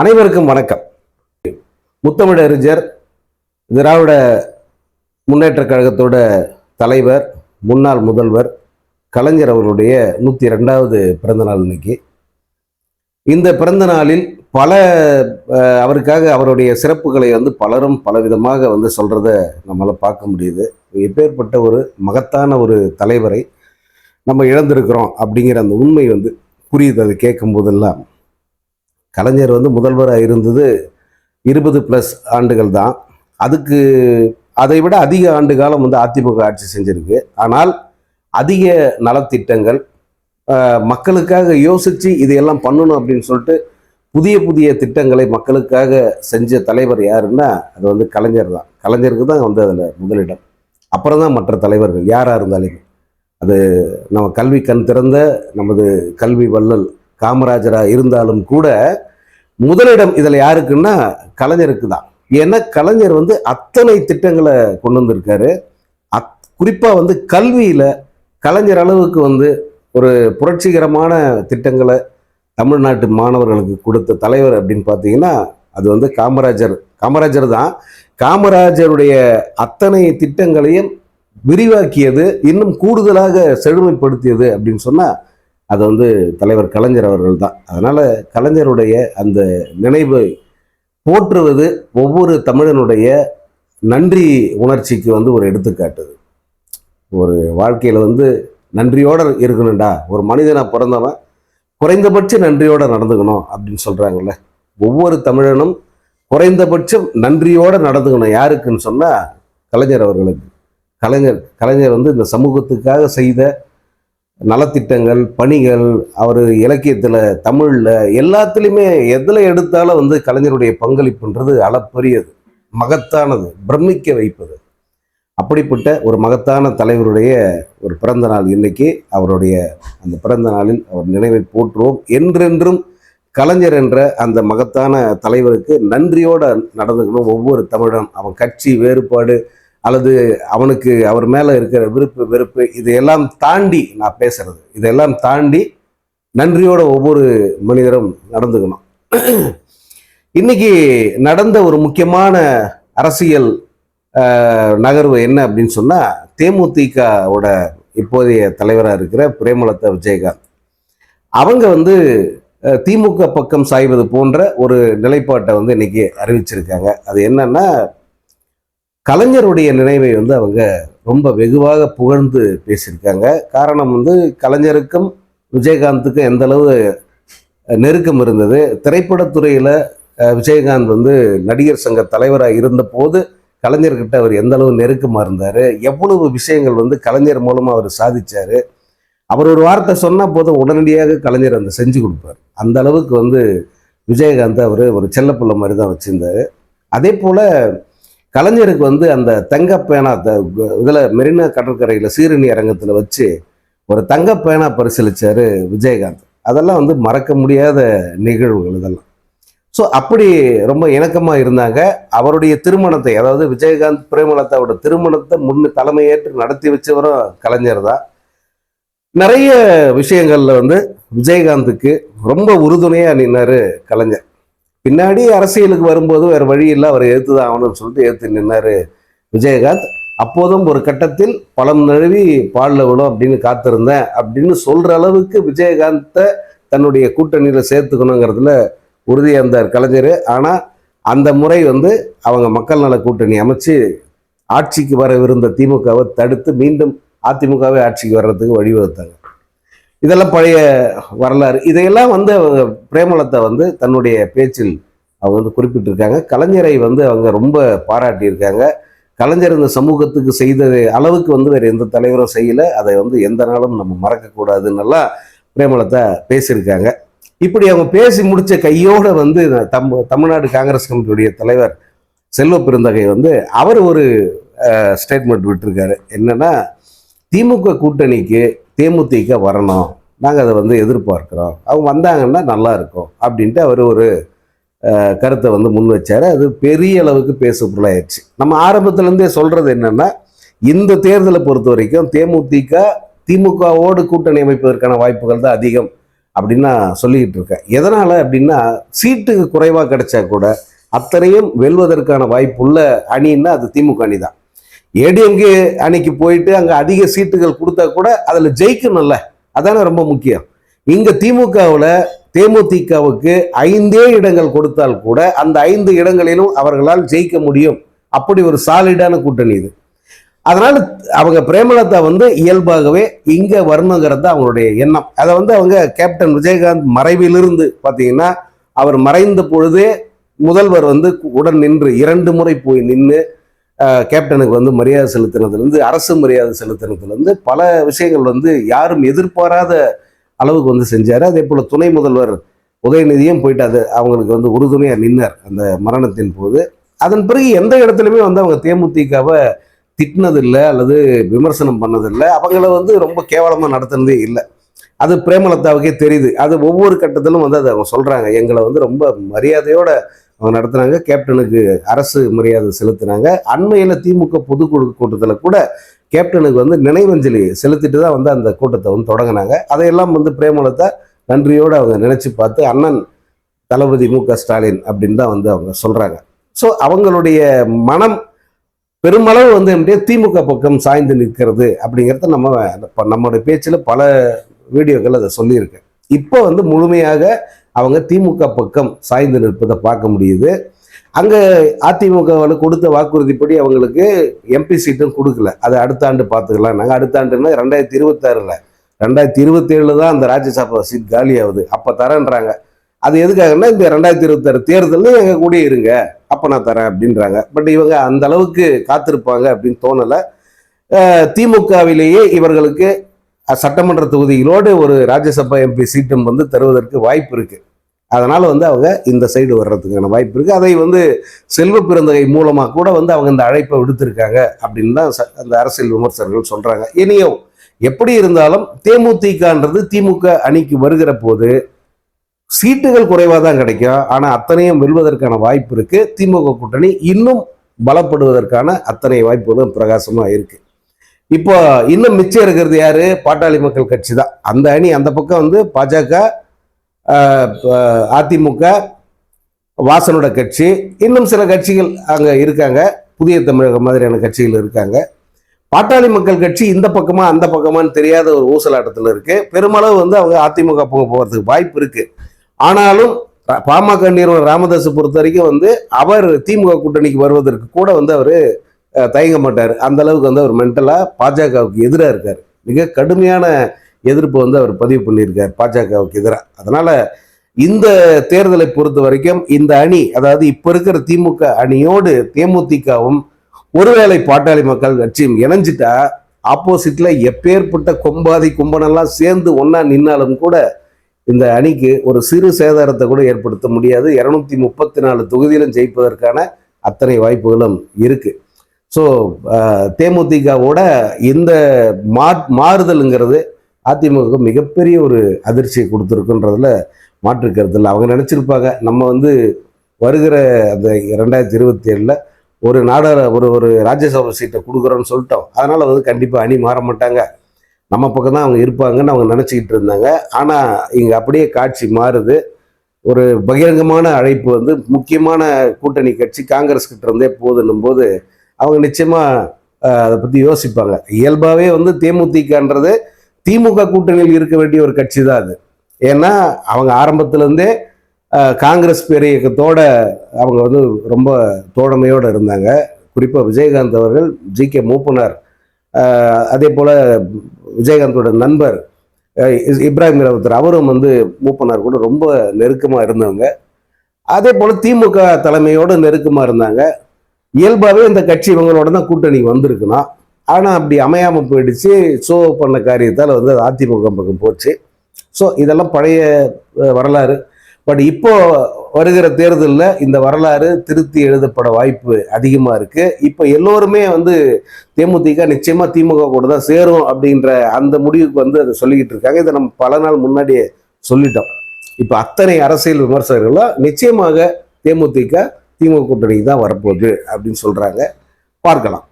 அனைவருக்கும் வணக்கம். முத்தமிழறிஞர் திராவிட முன்னேற்றக் கழகத்தோட தலைவர் முன்னாள் முதல்வர் கலைஞர் அவர்களுடைய நூற்றி ரெண்டாவது பிறந்தநாள் இன்னைக்கு இந்த பிறந்த நாளில் பல அவருக்காக அவருடைய சிறப்புகளை வந்து பலரும் பலவிதமாக வந்து சொல்கிறத நம்மளால் பார்க்க முடியுது. எப்பேற்பட்ட ஒரு மகத்தான ஒரு தலைவரை நம்ம இழந்திருக்கிறோம் அப்படிங்கிற அந்த உண்மை வந்து புரியுது அது கேட்கும் போதெல்லாம் கலைஞர் வந்து முதல்வராக இருந்தது இருபது ப்ளஸ் ஆண்டுகள் தான். அதுக்கு அதை விட அதிக ஆண்டு காலம் வந்து அதிமுக ஆட்சி செஞ்சிருக்கு. ஆனால் அதிக நலத்திட்டங்கள் மக்களுக்காக யோசித்து இதையெல்லாம் பண்ணணும் அப்படின்னு சொல்லிட்டு புதிய புதிய திட்டங்களை மக்களுக்காக செஞ்ச தலைவர் யாருன்னா அது வந்து கலைஞர் தான். கலைஞருக்கு தான் வந்து அதில் முதலிடம். அப்புறம் தான் மற்ற தலைவர்கள் யாராக இருந்தாலும். அது நம்ம கல்வி கண் திறந்த நமது கல்வி வள்ளல் காமராஜராக இருந்தாலும் கூட முதலிடம் இதில் யாருக்குன்னா கலைஞருக்கு தான் ஏன்னா கலைஞர் வந்து அத்தனை திட்டங்களை கொண்டு வந்திருக்காரு. அத் குறிப்பாக வந்து கல்வியில் கலைஞர் அளவுக்கு வந்து ஒரு புரட்சிகரமான திட்டங்களை தமிழ்நாட்டு மாணவர்களுக்கு கொடுத்த தலைவர் அப்படின்னு பார்த்தீங்கன்னா அது வந்து காமராஜர். காமராஜர் தான். காமராஜருடைய அத்தனை திட்டங்களையும் விரிவாக்கியது இன்னும் கூடுதலாக செழுமைப்படுத்தியது அப்படின்னு சொன்னால் அது வந்து தலைவர் கலைஞர் அவர்கள் தான். அதனால் கலைஞருடைய அந்த நினைவை போற்றுவது ஒவ்வொரு தமிழனுடைய நன்றி உணர்ச்சிக்கு வந்து ஒரு எடுத்துக்காட்டுது. ஒரு வாழ்க்கையில் வந்து நன்றியோடு இருக்கணும்டா. ஒரு மனிதனாக பிறந்தவன் குறைந்தபட்ச நன்றியோடு நடந்துக்கணும் அப்படின்னு சொல்கிறாங்கல்ல ஒவ்வொரு தமிழனும் குறைந்தபட்சம் நன்றியோடு நடந்துக்கணும் யாருக்குன்னு சொன்னால் கலைஞர் அவர்களுக்கு. கலைஞர் கலைஞர் வந்து இந்த சமூகத்துக்காக செய்த நலத்திட்டங்கள் பணிகள் அவர் இலக்கியத்தில் தமிழில் எல்லாத்துலேயுமே எதில் எடுத்தாலும் வந்து கலைஞருடைய பங்களிப்புன்றது அளப்பரியது மகத்தானது பிரமிக்க வைப்பது. அப்படிப்பட்ட ஒரு மகத்தான தலைவருடைய ஒரு பிறந்த நாள் இன்னைக்கு அவருடைய அந்த பிறந்த நாளில் அவர் நினைவை போற்றுவோம். என்றென்றும் கலைஞர் என்ற அந்த மகத்தான தலைவருக்கு நன்றியோடு நடந்துக்கணும். ஒவ்வொரு தமிழன் அவன் கட்சி வேறுபாடு அல்லது அவனுக்கு அவர் மேலே இருக்கிற விருப்பு வெறுப்பு இதையெல்லாம் தாண்டி நான் பேசுறது. இதெல்லாம் தாண்டி நன்றியோட ஒவ்வொரு மனிதரும் நடந்துக்கணும். இன்னைக்கு நடந்த ஒரு முக்கியமான அரசியல் நகர்வு என்ன அப்படின்னு சொன்னால் தேமுதிகவோட இப்போதைய தலைவராக இருக்கிற பிரேமலதா விஜயகாந்த். அவங்க வந்து திமுக பக்கம் சாய்வது போன்ற ஒரு நிலைப்பாட்டை வந்து இன்னைக்கு அறிவிச்சிருக்காங்க. அது என்னன்னா கலைஞருடைய நினைவை வந்து அவங்க ரொம்ப வெகுவாக புகழ்ந்து பேசியிருக்காங்க. காரணம் வந்து கலைஞருக்கும் விஜயகாந்துக்கும் எந்த அளவு நெருக்கம் இருந்தது. திரைப்படத்துறையில் விஜயகாந்த் வந்து நடிகர் சங்க தலைவராக இருந்தபோது கலைஞர்கிட்ட அவர் எந்த அளவு நெருக்கமாக இருந்தார்? எவ்வளவு விஷயங்கள் வந்து கலைஞர் மூலமாக அவர் சாதிச்சார்? அவர் ஒரு வார்த்தை சொன்னால் போதும் உடனடியாக கலைஞர் அந்த செஞ்சு கொடுப்பார். அந்த அளவுக்கு வந்து விஜயகாந்த் அவர் ஒரு செல்லப்புள்ள மாதிரி தான் வச்சுருந்தார். அதே போல் கலைஞருக்கு வந்து அந்த தங்க பேனா இதில் மெரினா கடற்கரையில் சீரணி அரங்கத்தில் வச்சு ஒரு தங்க பேனா பரிசீலிச்சார் விஜயகாந்த். அதெல்லாம் வந்து மறக்க முடியாத நிகழ்வுகள் இதெல்லாம். ஸோ அப்படி ரொம்ப இணக்கமாக இருந்தாங்க. அவருடைய திருமணத்தை அதாவது விஜயகாந்த் பிரேமலதாவோட திருமணத்தை முன்னு தலைமையேற்று நடத்தி வச்சவரும் கலைஞர் தான். நிறைய விஷயங்களில் வந்து விஜயகாந்துக்கு ரொம்ப உறுதுணையாக நின்னாரு கலைஞர். பின்னாடி அரசியலுக்கு வரும்போது வேறு வழி இல்லை அவரை ஏற்று தான் ஆகணும்னு சொல்லிட்டு ஏற்று நின்னார் விஜயகாந்த். அப்போதும் ஒரு கட்டத்தில் பழம் நழுவி பாலில் விடும் அப்படின்னு காத்திருந்தேன். அப்படின்னு சொல்கிற அளவுக்கு விஜயகாந்தை தன்னுடைய கூட்டணியில் சேர்த்துக்கணுங்கிறதுல உறுதியாக இருந்தார் கலைஞர். ஆனால் அந்த முறை வந்து அவங்க மக்கள் நல கூட்டணி அமைச்சு ஆட்சிக்கு வரவிருந்த திமுகவை தடுத்து மீண்டும் அதிமுகவே ஆட்சிக்கு வர்றதுக்கு வழிவகுத்தாங்க. இதெல்லாம் பழைய வரலாறு. இதையெல்லாம் வந்து அவங்க பிரேமலதா வந்து தன்னுடைய பேச்சில் அவங்க வந்து குறிப்பிட்டிருக்காங்க. கலைஞரை வந்து அவங்க ரொம்ப பாராட்டியிருக்காங்க. கலைஞர் இந்த சமூகத்துக்கு செய்த அளவுக்கு வந்து வேறு எந்த தலைவரும் செய்யலை. அதை வந்து எந்த நாளும் நம்ம மறக்கக்கூடாதுன்னெல்லாம் பிரேமலதா பேசியிருக்காங்க. இப்படி அவங்க பேசி முடித்த கையோட வந்து தம் தமிழ்நாடு காங்கிரஸ் கமிட்டியுடைய தலைவர் செல்வ பெருந்தகை வந்து அவர் ஒரு ஸ்டேட்மெண்ட் விட்டுருக்காரு. என்னன்னா திமுக கூட்டணிக்கு தேமுதிக வரணும். நாங்கள் அதை வந்து எதிர்பார்க்குறோம். அவங்க வந்தாங்கன்னா நல்லா இருக்கும் அப்படின்ட்டு அவர் ஒரு கருத்தை வந்து முன் வச்சார். அது பெரிய அளவுக்கு பேசு பொருளாயிருச்சு நம்ம ஆரம்பத்துலேருந்தே சொல்கிறது என்னென்னா இந்த தேர்தலை பொறுத்த வரைக்கும் தேமுதிக திமுகவோடு கூட்டணி அமைப்பதற்கான வாய்ப்புகள் தான் அதிகம் அப்படின்னு நான் சொல்லிக்கிட்டு இருக்கேன். எதனால் அப்படின்னா சீட்டுக்கு குறைவாக கிடைச்சா கூட அத்தனையும் வெல்வதற்கான வாய்ப்புள்ள அணின்னா அது திமுக அணி தான். ஏடிஎம்கே அணிக்கு போயிட்டு அங்கே அதிக சீட்டுகள் கொடுத்தா கூட அதில் ஜெயிக்கணும்ல. அதானே ரொம்ப முக்கியம். இங்கே திமுகவில் தேமுதிகவுக்கு ஐந்தே இடங்கள் கொடுத்தால் கூட அந்த ஐந்து இடங்களிலும் அவர்களால் ஜெயிக்க முடியும். அப்படி ஒரு சாலிடான கூட்டணி இது. அதனால் அவங்க பிரேமலதா வந்து இயல்பாகவே இங்கே வரணுங்கிறது தான் அவங்களுடைய எண்ணம். அதை வந்து அவங்க கேப்டன் விஜயகாந்த் மறைவிலிருந்து பார்த்தீங்கன்னா அவர் மறைந்த பொழுதே முதல்வர் வந்து உடன் நின்று இரண்டு முறை போய் நின்று கேப்டனுக்கு வந்து மரியாதை செலுத்தினதுலேருந்து அரசு மரியாதை செலுத்தினதுலேருந்து பல விஷயங்கள் வந்து யாரும் எதிர்பாராத அளவுக்கு வந்து செஞ்சார். அதே போல் துணை முதல்வர் உதயநிதியும் போயிட்டு அது அவங்களுக்கு வந்து உறுதுணையாக நின்னார் அந்த மரணத்தின் போது. அதன் பிறகு எந்த இடத்துலையுமே வந்து அவங்க தேமுதிகவை திட்டினதில்லை அல்லது விமர்சனம் பண்ணதில்லை. அவங்கள வந்து ரொம்ப கேவலமாக நடத்துனதே இல்லை. அது பிரேமலதாவுக்கே தெரியுது. அது ஒவ்வொரு கட்டத்திலும் வந்து அதை அவங்க சொல்கிறாங்க எங்களை வந்து ரொம்ப மரியாதையோட அவங்க நடத்துனாங்க. கேப்டனுக்கு அரசு மரியாதை செலுத்தினாங்க. அண்மையில் திமுக பொதுக்குழு கூட்டத்தில் கூட கேப்டனுக்கு வந்து நினைவஞ்சலி செலுத்திட்டு தான் வந்து அந்த கூட்டத்தை வந்து தொடங்கினாங்க. அதையெல்லாம் வந்து பிரேமலத்தை நன்றியோடு அவங்க நினச்சி பார்த்து அண்ணன் தளபதி மு க ஸ்டாலின் அப்படின்னு தான் வந்து அவங்க சொல்கிறாங்க ஸோ அவங்களுடைய மனம் பெருமளவு வந்து அப்படியே திமுக பக்கம் சாய்ந்து நிற்கிறது அப்படிங்கிறத நம்ம நம்மளுடைய பேச்சில் பல வீடியோக்கள் அதை சொல்லியிருக்கேன் இப்போ வந்து முழுமையாக அவங்க திமுக பக்கம் சாய்ந்து நிற்பதை பார்க்க முடியுது. அங்கே அதிமுகவில் கொடுத்த வாக்குறுதிப்படி அவங்களுக்கு எம்பி சீட்டும் கொடுக்கல. அது அடுத்த ஆண்டு பார்த்துக்கலாம். நாங்கள் அடுத்த ஆண்டுன்னா ரெண்டாயிரத்தி இருபத்தாறில். ரெண்டாயிரத்தி இருபத்தேழில் தான் அந்த ராஜ்யசபா சீட் காலி ஆகுது அப்போ தரேன்றாங்க. அது எதுக்காகன்னா இந்த ரெண்டாயிரத்தி இருபத்தாறு தேர்தலில் எங்கள் கூட இருங்க. அப்போ நான் தரேன் அப்படின்றாங்க. பட் இவங்க அந்த அளவுக்கு காத்திருப்பாங்க அப்படின்னு தோணலை. திமுகவிலேயே இவர்களுக்கு சட்டமன்ற தொகுதிகளோடு ஒரு ராஜ்யசபா எம்பி சீட்டும் வந்து தருவதற்கு வாய்ப்பு இருக்குது அதனால் வந்து அவங்க இந்த சைடு வர்றதுக்கான வாய்ப்பு இருக்குது அதை வந்து செல்வ பிறந்தகை மூலமாக கூட வந்து அவங்க இந்த அழைப்பை விடுத்திருக்காங்க அப்படின்னு தான் ச- அந்த அரசியல் விமர்சகர்கள் சொல்கிறாங்க இனியும் எப்படி இருந்தாலும் தேமுதிகன்றது திமுக அணிக்கு வருகிற போது சீட்டுகள் குறைவாக தான் கிடைக்கும். ஆனால் அத்தனையும் வெல்வதற்கான வாய்ப்பு இருக்குது திமுக கூட்டணி இன்னும் பலப்படுவதற்கான அத்தனை வாய்ப்புகளும் பிரகாசமாக இருக்குது இப்போ இன்னும் மிச்சம் இருக்கிறது யாரு? பாட்டாளி மக்கள் கட்சி தான் அந்த அணி அந்த பக்கம் வந்து பாஜக அதிமுக வாசனோட கட்சி. இன்னும் சில கட்சிகள் அங்கே இருக்காங்க. புதிய தமிழகம் மாதிரியான கட்சிகள் இருக்காங்க. பாட்டாளி மக்கள் கட்சி இந்த பக்கமா அந்த பக்கமான்னு தெரியாத ஒரு ஊசலாட்டத்தில் இருக்கு. பெருமளவு வந்து அவங்க அதிமுக போக போகிறதுக்கு வாய்ப்பு இருக்கு. ஆனாலும் பாமக நிறுவனர் ராமதாஸ் பொறுத்த வரைக்கும் வந்து அவர் திமுக கூட்டணிக்கு வருவதற்கு கூட வந்து அவர் தயங்க மாட்டார். அந்த அளவுக்கு வந்து அவர் மென்டலாக பாஜகவுக்கு எதிராக இருக்கார். மிக கடுமையான எதிர்ப்பு வந்து அவர் பதிவு பண்ணியிருக்கார் பாஜகவுக்கு எதிராக அதனால் இந்த தேர்தலை பொறுத்த வரைக்கும் இந்த அணி அதாவது இப்போ இருக்கிற திமுக அணியோடு தேமுதிகவும் ஒருவேளை பாட்டாளி மக்கள் கட்சியும் இணைஞ்சிட்டா ஆப்போசிட்ல எப்பேற்பட்ட கொம்பாதி கும்பனெல்லாம் சேர்ந்து ஒன்றா நின்னாலும் கூட இந்த அணிக்கு ஒரு சிறு சேதாரத்தை கூட ஏற்படுத்த முடியாது. இரநூத்தி முப்பத்தி நாலு தொகுதியிலும் ஜெயிப்பதற்கான அத்தனை வாய்ப்புகளும் இருக்குது ஸோ uh, தேமுதிகவோட இந்த மா மாறுதலுங்கிறது அதிமுக மிகப்பெரிய ஒரு அதிர்ச்சியை கொடுத்துருக்குன்றதுல மாற்று கருத்து இல்லை. அவங்க நினச்சிருப்பாங்க நம்ம வந்து வருகிற அந்த ரெண்டாயிரத்தி இருபத்தி ஏழில் ஒரு நாடார ஒரு ஒரு ராஜ்யசபா சீட்டை கொடுக்குறோன்னு சொல்லிட்டோம். அதனால் வந்து கண்டிப்பாக அணி மாற மாட்டாங்க. நம்ம பக்கம் தான் அவங்க இருப்பாங்கன்னு அவங்க நினச்சிக்கிட்டு இருந்தாங்க. ஆனால் இங்கே அப்படியே காட்சி மாறுது. ஒரு பகிரங்கமான அழைப்பு வந்து முக்கியமான கூட்டணி கட்சி காங்கிரஸ் கிட்ட இருந்தே போகுதுன்னும் போது அவங்க நிச்சயமாக அதை பற்றி யோசிப்பாங்க. இயல்பாகவே வந்து தேமுதிகன்றது திமுக கூட்டணியில் இருக்க வேண்டிய ஒரு கட்சி தான் அது. ஏன்னா அவங்க ஆரம்பத்துலேருந்தே காங்கிரஸ் பேரியக்கத்தோட அவங்க வந்து ரொம்ப தோழமையோடு இருந்தாங்க. குறிப்பாக விஜயகாந்த் அவர்கள் ஜி. கே. மூப்பனார் அதே போல் விஜயகாந்தோட நண்பர் இஸ்- இப்ராஹிம் ராவத்தர் அவரும் வந்து மூப்பனார் கூட ரொம்ப நெருக்கமாக இருந்தவங்க. அதே போல் திமுக தலைமையோடு நெருக்கமாக இருந்தாங்க. இயல்பாகவே இந்த கட்சி இவங்களோட தான் கூட்டணி வந்திருக்குன்னா ஆனால் அப்படி அமையாமல் போயிடுச்சு. ஷோ பண்ண காரியத்தால் வந்து அது அதிமுக பக்கம் போச்சு. ஸோ இதெல்லாம் பழைய வரலாறு. பட் இப்போ வருகிற தேர்தலில் இந்த வரலாறு திருத்தி எழுதப்பட வாய்ப்பு அதிகமாக இருக்குது இப்போ எல்லோருமே வந்து தேமுதிக நிச்சயமாக திமுக கூட தான் சேரும் அப்படின்ற அந்த முடிவுக்கு வந்து அதை சொல்லிக்கிட்டு இருக்காங்க. இதை நம்ம பல நாள் முன்னாடியே சொல்லிட்டோம். இப்போ அத்தனை அரசியல் விமர்சகர்களும் நிச்சயமாக தேமுதிக திமுக கூட்டணிக்கு தான் வரப்போகுது அப்படின்னு சொல்கிறாங்க பார்க்கலாம்.